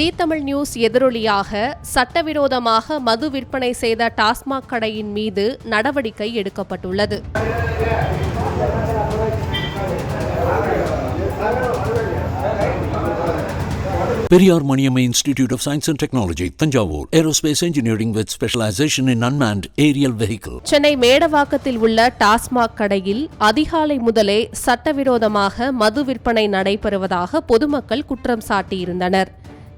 ஜீ Tamil news எதிரொலியாக சட்டவிரோதமாக மது விற்பனை செய்த டாஸ்மாக் கடையின் மீது நடவடிக்கை எடுக்கப்பட்டுள்ளது Periyar Maniamma Institute of Science and Technology, Tanjavur. Aerospace engineering with specialization in unmanned aerial vehicle. Chennai மேடவாக்கத்தில் உள்ள டாஸ்மாக் கடையில் அதிகாலை முதலே சட்டவிரோதமாக மது விற்பனை நடைபெறுவதாக பொதுமக்கள் குற்றம் சாட்டியிருந்தனர்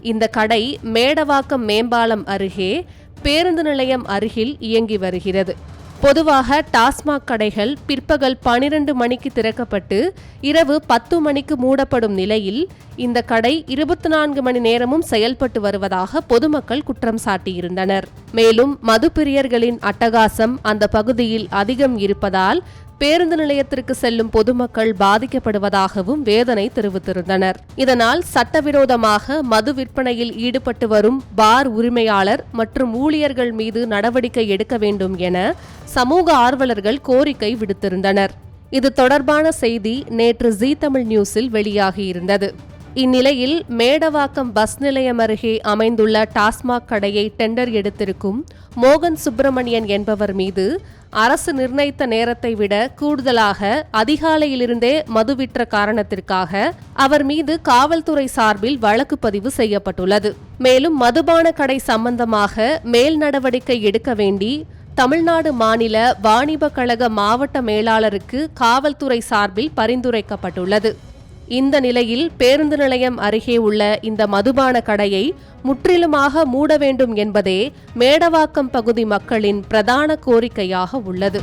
இந்த கடை மேடவாக்கம் மேம்பாலம் அருகே பேருந்து நிலையம் அருகில் இயங்கி வருகிறது. பொதுவாக டாஸ்மாக் கடைகள் பிற்பகல் பனிரெண்டு மணிக்கு திறக்கப்பட்டு இரவு பத்து மணிக்கு மூடப்படும் நிலையில் இந்த கடை இருபத்தி நான்கு மணி நேரமும் செயல்பட்டு வருவதாக பொதுமக்கள் குற்றம் சாட்டியிருந்தனர். மேலும் மதுப்பிரியர்களின் அட்டகாசம் அந்த பகுதியில் அதிகம் இருப்பதால் பேருந்து நிலையத்திற்கு செல்லும் பொதுமக்கள் பாதிக்கப்படுவதாகவும் வேதனை தெரிவித்திருந்தனர். இதனால் சட்டவிரோதமாக மது விற்பனையில் ஈடுபட்டு வரும் பார் உரிமையாளர் மற்றும் ஊழியர்கள் மீது நடவடிக்கை எடுக்க வேண்டும் என சமூக ஆர்வலர்கள் கோரிக்கை விடுத்திருந்தனர். இது தொடர்பான செய்தி நேற்று ஜீ தமிழ் நியூஸில் வெளியாகியிருந்தது. இந்நிலையில் மேடவாக்கம் பஸ் நிலையம் அருகே அமைந்துள்ள டாஸ்மாக் கடையை டெண்டர் எடுத்திருக்கும் மோகன் சுப்பிரமணியன் என்பவர் மீது அரசு நிர்ணயித்த நேரத்தை விட கூடுதலாக அதிகாலையிலிருந்தே மது விற்ற காரணத்திற்காக அவர் மீது காவல்துறை சார்பில் வழக்கு பதிவு செய்யப்பட்டுள்ளது. மேலும் மதுபான கடை சம்பந்தமாக மேல் நடவடிக்கை எடுக்க வேண்டி தமிழ்நாடு மாநில வாணிப கழக மாவட்ட மேலாளருக்கு காவல்துறை சார்பில் பரிந்துரைக்கப்பட்டுள்ளது. இந்த நிலையில் பேருந்து நிலையம் அருகே உள்ள இந்த மதுபான கடையை முற்றிலுமாக மூட வேண்டும் என்பதே மேடவாக்கம் பகுதி மக்களின் பிரதான கோரிக்கையாக உள்ளது.